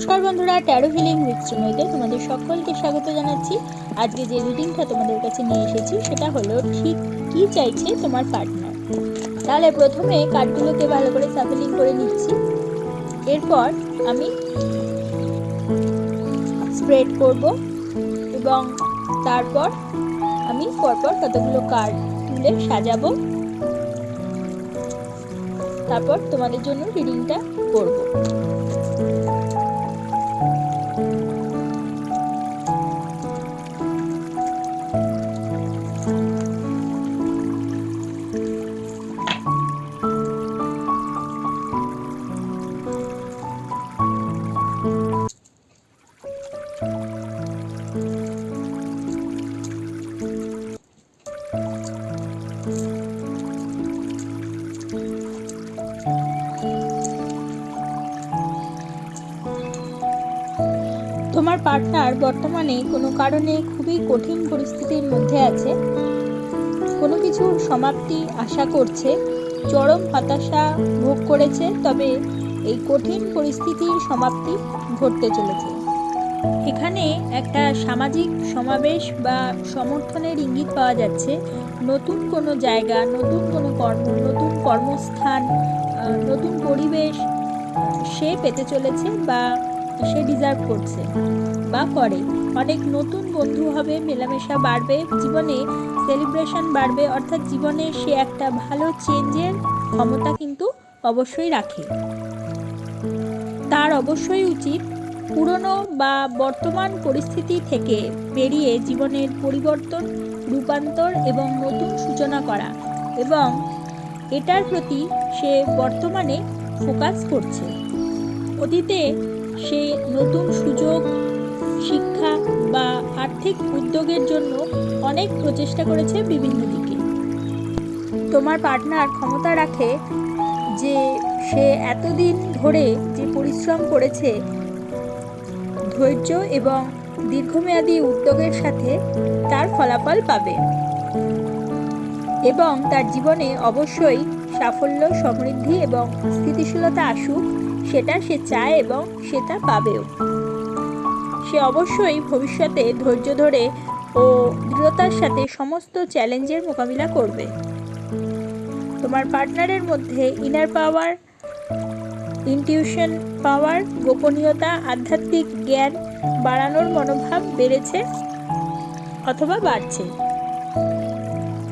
নমস্কার বন্ধুরা taro with শ্রীময়ীতে তোমাদের সকলকে স্বাগত জানাচ্ছি। আজকে যে রিডিংটা তোমাদের কাছে নিয়ে এসেছি, সেটা হলো ঠিক কি চাইছে তোমার পার্টনার তাহলে প্রথমে কার্ডগুলোকে ভালো করে সাফেলিং করে নিচ্ছি। এরপর আমি স্প্রেড করব এবং তারপর আমি পরপর কতগুলো কার্ড তুলে সাজাবো। তারপর তোমাদের জন্য রিডিংটা করব। তোমার পার্টনার বর্তমানে কোনো কারণে খুবই কঠিন পরিস্থিতির মধ্যে আছে। কোনো কিছুর সমাপ্তি আশা করছে, চরম হতাশা ভোগ করেছে, তবে এই কঠিন পরিস্থিতির সমাপ্তি ঘটতে চলেছে। এখানে একটা সামাজিক সমাবেশ বা সমর্থনের ইঙ্গিত পাওয়া যাচ্ছে। নতুন কোনো জায়গা, নতুন কোনো কর্ম, নতুন কর্মস্থান নতুন পরিবেশ সে পেতে চলেছে বা সে ডিজার্ভ করছে। বা করে। অনেক নতুন বন্ধু হবে, মেলামেশা বাড়বে, জীবনে সেলিব্রেশন বাড়বে, অর্থাৎ জীবনে সে একটা ভালো চেঞ্জের ক্ষমতা কিন্তু অবশ্যই রাখে। তার অবশ্যই উচিত পুরনো বা বর্তমান পরিস্থিতি থেকে বেরিয়ে জীবনের পরিবর্তন, রূপান্তর এবং নতুন সূচনা করা এবং এটার প্রতি সে বর্তমানে ফোকাস করছে। অতীতে সে নতুন সুযোগ, শিক্ষা বা আর্থিক উদ্যোগের জন্য অনেক প্রচেষ্টা করেছে বিভিন্ন দিকে। তোমার পার্টনার ক্ষমতা রাখে যে সে এতদিন ধরে যে পরিশ্রম করেছে, ধৈর্য এবং দীর্ঘমেয়াদী উদ্যোগের সাথে তার ফলাফল পাবে এবং তার জীবনে অবশ্যই সাফল্য, সমৃদ্ধি এবং স্থিতিশীলতা আসুক। সেটা সে চায় এবং সেটা পাবেও। সে অবশ্যই ভবিষ্যতে ধৈর্য ধরে ও দৃঢ়তার সাথে সমস্ত চ্যালেঞ্জের মোকাবিলা করবে। তোমার পার্টনারের মধ্যে ইনার পাওয়ার ইনটিউশন পাওয়ার গোপনীয়তা, আধ্যাত্মিক জ্ঞান বাড়ানোর মনোভাব বেড়েছে অথবা বাড়ছে।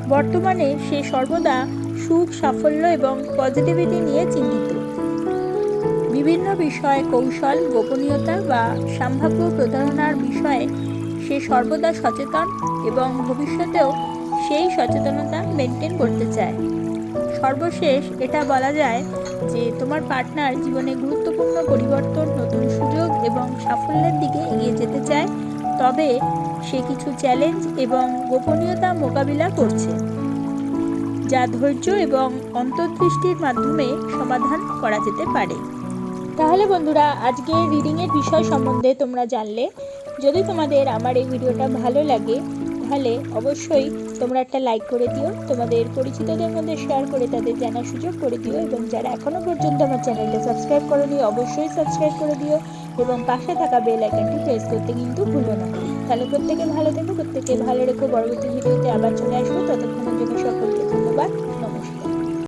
বর্তমানে সে সর্বদা সুখ, সাফল্য এবং পজিটিভিটি নিয়ে চিন্তিত। বিভিন্ন বিষয়ে কৌশল, গোপনীয়তা বা সম্ভাব্য প্রতারণার বিষয়ে সে সর্বদা সচেতন এবং ভবিষ্যতেও সেই সচেতনতা মেনটেন করতে চায়। সর্বশেষ এটা বলা যায় যে তোমার পার্টনার জীবনে গুরুত্বপূর্ণ পরিবর্তন, নতুন সুযোগ এবং সাফল্যের দিকে এগিয়ে যেতে চায়, তবে সে কিছু চ্যালেঞ্জ এবং গোপনীয়তা মোকাবিলা করছে, যা ধৈর্য এবং অন্তর্দৃষ্টির মাধ্যমে সমাধান করা যেতে পারে। তাহলে বন্ধুরা, আজকে রিডিংয়ের বিষয় সম্বন্ধে তোমরা জানলে। যদি তোমাদের আমার এই ভিডিওটা ভালো লাগে, তাহলে অবশ্যই তোমরা একটা লাইক করে দিও। তোমাদের পরিচিতদের মধ্যে শেয়ার করে তাদের জানার সুযোগ করে দিও এবং যারা এখনও পর্যন্ত আমার চ্যানেলটা সাবস্ক্রাইব করোনি, অবশ্যই সাবস্ক্রাইব করে দিও এবং পাশে থাকা বেল আইকনটি প্রেস করতে কিন্তু ভুলো না। তাহলে প্রত্যেকে ভালো থেকো, প্রত্যেকে ভালো রেখো। পরবর্তী ভিডিওতে আবার চলে আসব। ততক্ষণের জন্য সকলকে